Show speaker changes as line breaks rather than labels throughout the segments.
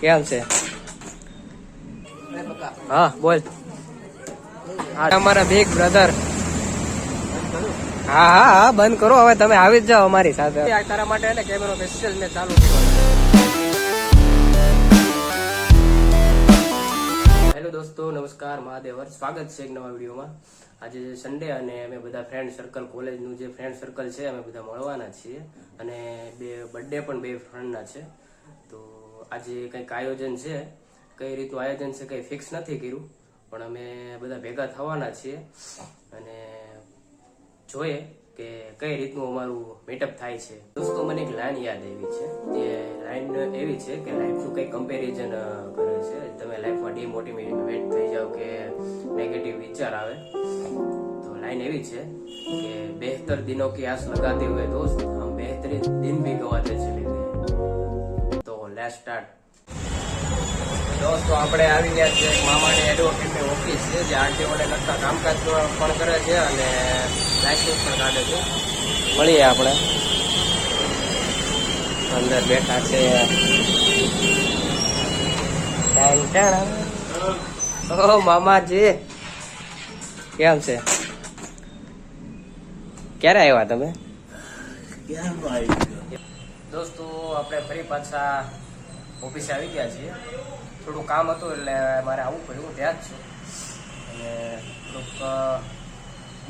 કેમ છે? હા બોલ. અમારા બિગ બ્રધર હા હા હા બંધ કરો. હવે તમે આવી જ જાઓ અમારી સાથે. આ તારા માટે ને કેમેરો સ્પેશિયલ મેં ચાલુ હેલો દોસ્તો નમસ્કાર મહાદેવર સ્વાગત છે એક નવા વિડીયોમાં. આજે સન્ડે અને અમે બધા ફ્રેન્ડ સર્કલ કોલેજનું જે ફ્રેન્ડ સર્કલ છે અમે બધા મળવાના છીએ. અને બે બર્થડે પણ બે ફ્રેન્ડના છે. આજે કંઈક આયોજન છે, કઈ રીતનું આયોજન છે કંઈ ફિક્સ નથી કર્યું, પણ અમે બધા ભેગા થવાના છીએ અને જોઈએ કે કઈ રીતનું અમારું મીટઅપ થાય છે. દોસ્તો, મને એક લાઈન યાદ એવી છે, જે લાઈન એવી છે કે લાઈફનું કંઈ કમ્પેરિઝન કરે છે. તમે લાઈફમાં ડિમોટિવેટ થઈ જાઓ કે નેગેટિવ વિચાર આવે, તો લાઈન એવી છે કે બેહતર દિનો કે આસ લગાતી હોય દોસ્ત હમ બેહતરીન દિન ભી ગવાતે છે. ગયે તો સ્ટાર્ટ દોસ્તો આપણે આવી ગયા છે મામાની એડવોકેટની ઓફિસ છે જે આરટીઓને લગતા કામકાજ પણ કરે છે અને લાઇસન્સ પણ કાઢે છે. મળીએ આપણે. અંદર બેઠા છે. ઓ મામાજી. કેમ છે? ક્યારે આવ્યા તમે? દોસ્તો આપણે ફરી પાછા ઓફિસે આવી ગયા છીએ. થોડું કામ હતું એટલે મારે આવવું પડ્યું ત્યાં જ છું. અને થોડુંક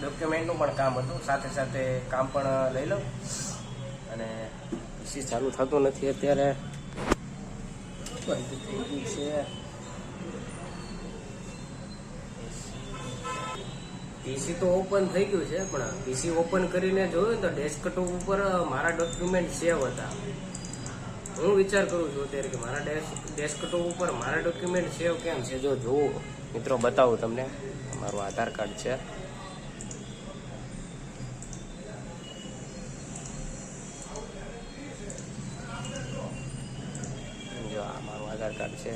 ડોક્યુમેન્ટનું પણ કામ હતું. સાથે સાથે કામ પણ લઈ લઉં. અને પછી ચાલુ થતું નથી અત્યારે. બંધ છે. પીસી તો ઓપન થઈ ગયું છે, પણ પીસી ઓપન કરીને જોયું તો ડેસ્કટોપ ઉપર મારા ડોક્યુમેન્ટ સેવ હતા. હું વિચાર કરું છું અત્યારે કે મારા ડેસ્કટોપ ઉપર મારા ડોક્યુમેન્ટ સેવ કેમ છે? જો જુઓ મિત્રો, બતાવું તમને. મારું આધાર કાર્ડ છે. જો આ મારું આધાર કાર્ડ છે.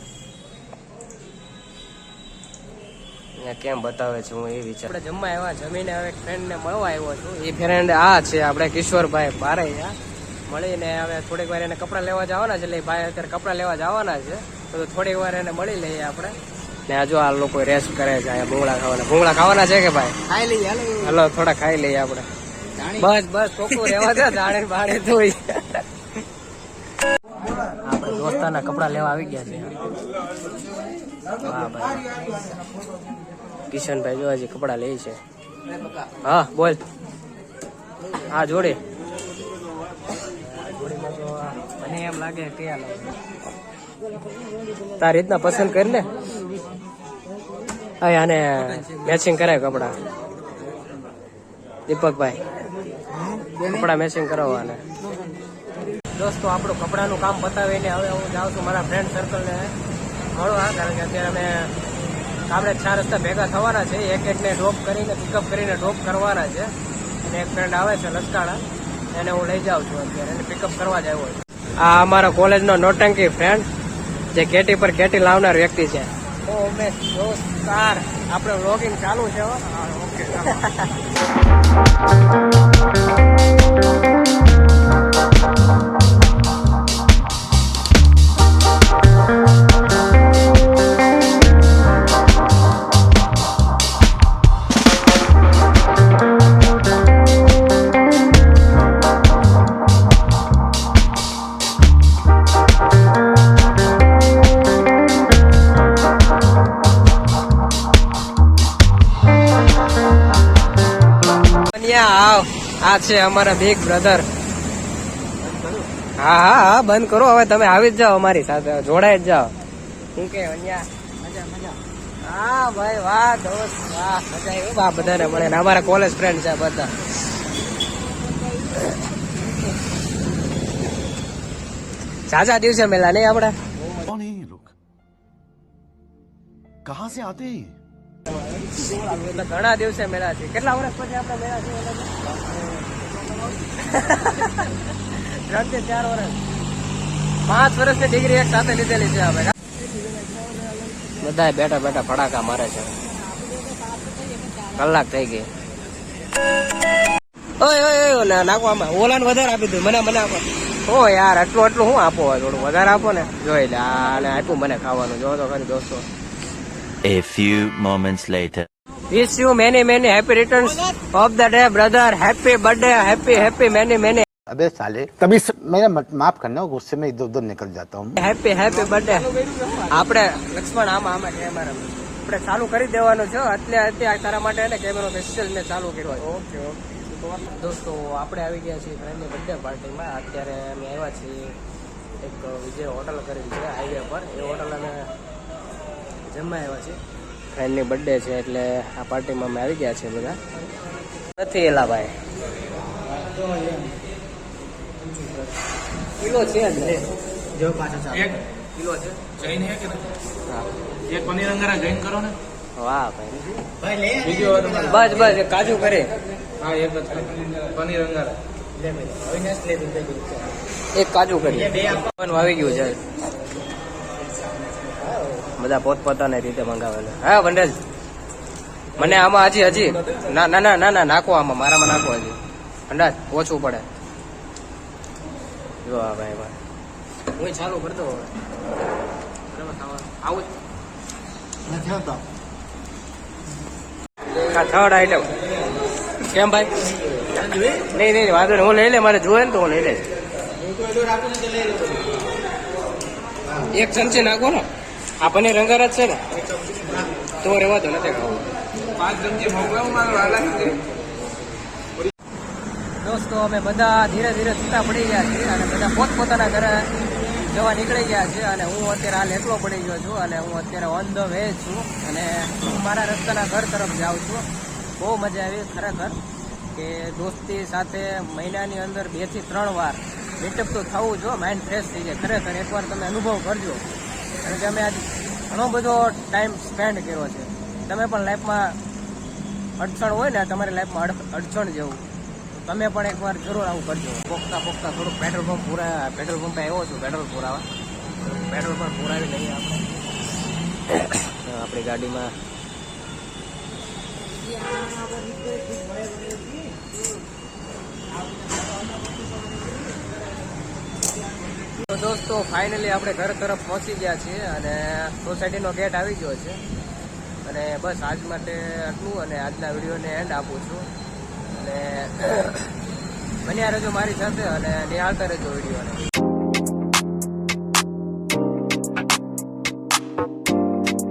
અહીંયા કેમ બતાવે છે, હું એ વિચાર આપણે જમવા આવ્યા, જમીને હવે ફ્રેન્ડ ને મળવા આવ્યો છું. એ ફ્રેન્ડ આ છે, આપણે કિશોરભાઈ પારૈયા મળીને હવે થોડીક વાર એને કપડાં લેવા જવાના છે એટલે ભાઈ અત્યારે કપડાં લેવા જવાના છે. તો થોડીક વાર એને મળી લઈએ આપણે. ને જો આ લોકો રેસ્ટ કરે છે અહીંયા ભૂંગળા ખાવાના. ભૂંગળા ખાવાના છે કે ભાઈ?
ખાઈ લઈએ હલો.
થોડા ખાઈ લઈએ આપણે. બસ બસ ચોખ્ખું રહેવા દે જાણે બાણે ધોઈ. આપણે દોસ્તાના કપડા લેવા આવી ગયા છે. વાહ ભાઈ. કિશનભાઈ જો હજી કપડા લે છે. હા બોલ. હા જોડે. મને એમ લાગે કે આ લાગે. તારી રીતના પસંદ કરી ને હા આને મેચિંગ કરાય કપડા. દીપકભાઈ, કપડા મેચિંગ કરાવવાના દોસ્તો, આપણું કપડાનું કામ પતાવીને હવે હું જાઉં છું મારા ફ્રેન્ડ સર્કલને મળવા કારણ કે અત્યારે અમે આપણે ચાર રસ્તા ભેગા થવાના છે. એક એકને ડ્રોપ કરીને પિકઅપ કરીને ડ્રોપ કરવાના છે. અને એક ફ્રેન્ડ આવે છે લસકાણા. એને હું લઈ જાઉં છું અત્યારે. એને પિકઅપ કરવા જ આવ્યો છું. આ અમારા કોલેજનો નોટંકી ફ્રેન્ડ જે કેટી પર કેટી લાવનાર વ્યક્તિ છે. ઓ ઉમેશ દોસ્તાર આપણે વ્લોગિંગ ચાલુ છે ઓકે અહીંયા આવ. આ છે અમારા બિગ બ્રધર હા હા હા, બંધ કરો. હવે તમે આવી જ જાઓ અમારી સાથે. જોડાઈ જ જાઓ. શું કે, અહીંયા હા, ભાઈ, વાહ, દોસ્ત, વાહ, મજા બધાને મળે ને અમારા કોલેજ ફ્રેન્ડ છે બધા. સાચા દિવસે મેલા નહીં
આપડે કહા સે
આતે ઘણા દિવસે મેળા છે. કેટલા વર્ષ પછી આપણે મેળા છે ત્રણથી ચાર વર્ષ. પાંચ વર્ષની ડિગ્રી એક સાથે લીધેલી છે આપણે. બધા બેઠા બેઠા ફટાકા મારે છે. કલાક થઈ ગઈ. ઓય ઓય ઓય ઓલાને વધારે આપી દઉં મને મને આપો. ઓ યાર, આટલું આટલું શું આપો? થોડું વધારે આપો ને. જોઈ લે, આ ને આપ્યું મને ખાવાનું. જો તો ખરી દોસ્તો
A few moments later.
Wish you many many happy returns of the day brother happy birthday happy happy many many
अबे साले तभी स- मेरा मत- माफ करना गुस्से में इधर उधर निकल जाता हूँ
હેપી હેપી બર્થડે આપણે લક્ષ્મણ આમાં આમાં કેમેરા આપણે ચાલુ કરી દેવાનું છે એટલે અત્યારે તારા માટે એને કેમેરો સ્પેશિયલ મેં ચાલુ કર્યો ઓકે ઓકે દોસ્તો આપણે આવી ગયા છીએ ફ્રેન્ડની બર્થડે પાર્ટીમાં અત્યારે અમે આવ્યા છીએ એક વિજય હોટલ કરેલી છે હાઈવે પર એ હોટલ અમે જમવા આવ્યા છીએ ફ્રેન્ડની બર્થડે છે એટલે આ પાર્ટીમાં અમે આવી ગયા છે બધા. નથી એલા ભાઈ. કિલો છે જ જો પાછો કિલો છે?
જૈન હે કે નહીં?
હા.
એક પનીર અંગારા જૈન કરો ને.
વાહ ભાઈ.
બીજું
બસ બસ કાજુ કરે.
હા એક જ પનીર અંગારા.
એક કાજુ કરી આવી ગયું છે. બધા પોતપોતાની રીતે મંગાવે હા વંડેલ મને આમાં હજી હજી. ના ના ના ના નાખો આમાં. મારામાં નાખો હજી. અંદાજ ઓછું પડે. જો આ ભાઈ ભાઈ. હું ચાલુ કરી દઉં હવે. થર્ડ આઈટમ કેમ ભાઈ? નહીં નહીં, વાંધો નહીં. હું લઈ લે મારે જોયે ને તો હું લઈ લઈશ. એક ચમચી નાખો ને. આ પનીર રંગર છે ને? તો રેવા દો નથી ખાવું.
પાંચ ચમચી મોકલાવું મારે વાલા છે.
દોસ્તો અમે બધા ધીરે ધીરે છૂટા પડી ગયા છીએ અને બધા પોતપોતાના ઘરે જવા નીકળી ગયા છે અને હું અત્યારે હાલ એકલો પડી ગયો છું અને હું અત્યારે ઓન ધ વે છું અને હું મારા રસ્તાના ઘર તરફ જાઉં છું. બહુ મજા આવી ખરેખર કે દોસ્તી સાથે મહિનાની અંદર બેથી ત્રણ વાર મીટઅપ તો થવું જો માઇન્ડ ફ્રેશ થઈ જાય. ખરેખર એકવાર તમે અનુભવ કરજો. કારણ કે અમે આજ ઘણો બધો ટાઈમ સ્પેન્ડ કર્યો છે. તમે પણ લાઈફમાં અડચણ હોય ને, તમારી લાઈફમાં અડ- અડચણ જેવું. તમે પણ એકવાર જરૂર આવું કરજો. પોખતા પોખતા થોડુંક પેટ્રોલ પંપ પૂરા પેટ્રોલ પંપે આવ્યો છું પેટ્રોલ પુરાવા. પેટ્રોલ પંપ પૂરાવી લઈએ આપણે. આપણી ગાડીમાં. તો દોસ્તો ફાઇનલી આપણે ઘર તરફ પહોંચી ગયા છીએ અને સોસાયટીનો ગેટ આવી ગયો છે. અને બસ આજ માટે આટલું અને આજના વિડીયોને એન્ડ આપું છું. અને બન્યા રહેજો મારી સાથે અને નિહાળતા રહેજો વિડીયોને.